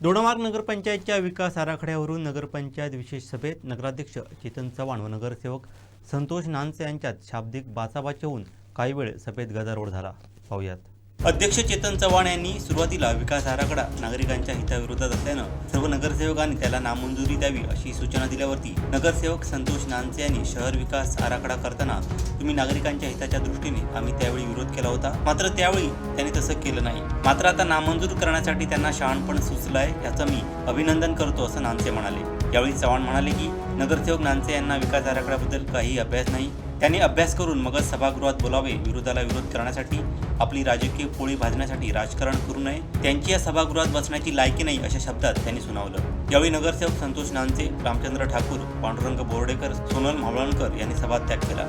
दोडामार्ग नगरपंचायतच्या विकास आराखड्यावरून नगरपंचायत विशेष सभेत नगराध्यक्ष चेतन चव्हाण व नगरसेवक संतोष नानसे यांच्यात शाब्दिक बाचाबाची होऊन काही वेळ सभेत गदारोळ झाला. पाहुयात. अध्यक्ष चेतन चव्हाण यांनी सुरुवातीला विकास आराखडा नागरिकांच्या हिताविरोधात असल्यानं सर्व नगरसेवकांनी त्याला नामंजुरी द्यावी अशी सूचना दिल्यावरती नगरसेवक संतोष नानसे यांनी शहर विकास आराखडा करताना तुम्ही नागरिकांच्या हिताच्या दृष्टीने आम्ही त्यावेळी विरोध केला होता. मात्र त्यावेळी त्यांनी तसं केलं नाही. मात्र आता नामंजूर करण्यासाठी त्यांना शहाणपण सुचलंय याचं मी अभिनंदन करतो असं नानसे म्हणाले. यावेळी चव्हाण म्हणाले की नगरसेवक नानसे यांना विकास आराखड्याबद्दल काही अभ्यास नाही. त्यांनी अभ्यास करून मगच सभागृहात बोलावे विरोधाला विरोध करण्यासाठी आपली राजकीय पोळी भाजण्यासाठी राजकारण करू नये त्यांची या सभागृहात बसण्याची लायकी नाही अशा शब्दात त्यांनी सुनावलं. यावेळी नगरसेवक संतोष नानसे रामचंद्र ठाकूर पांडुरंग बोर्डेकर सोनल मावळणकर यांनी सभात्याग केला.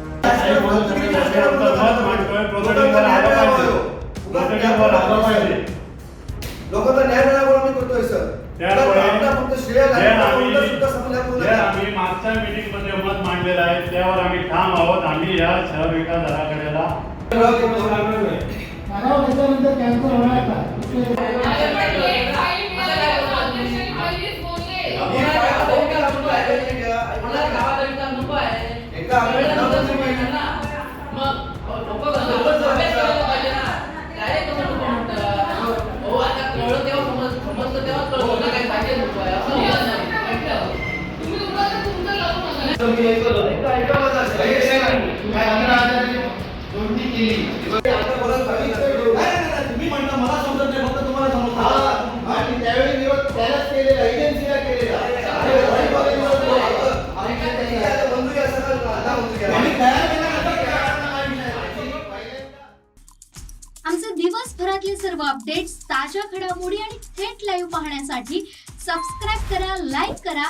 आम्ही मागच्या मीटिंगमध्ये मत मांडलेलं आहे त्यावर आम्ही ठाम आहोत आम्ही या शहर विकास आराखड्याला एकदा आम्ही प्रधानमंत्री पाहिजे. तुम्ही ऐकलं. एकदा ऐका माझं. ऐका, ऐका. काय आम्ही राहण्याची जोडणी केली. आता परत खाली नाही, नाही, नाही, तुम्ही म्हणता मला समजत नाही फक्त तुम्हाला समजतं. आणि त्यावेळी विरोध त्यालाच केलेला एजन्सीला केलेला आणि वही वगैरे विरोध आणि त्याची आता बंधुकी असं का? आता बंधुकी आहे. आम्ही तयार केला का? काय विषय आहे? आमचे दिवसभरातले सर्व अपडेट्स ताज्या घडामोडी आणि थेट लाईव्ह पाहण्यासाठी सबस्क्राईब करा लाईक करा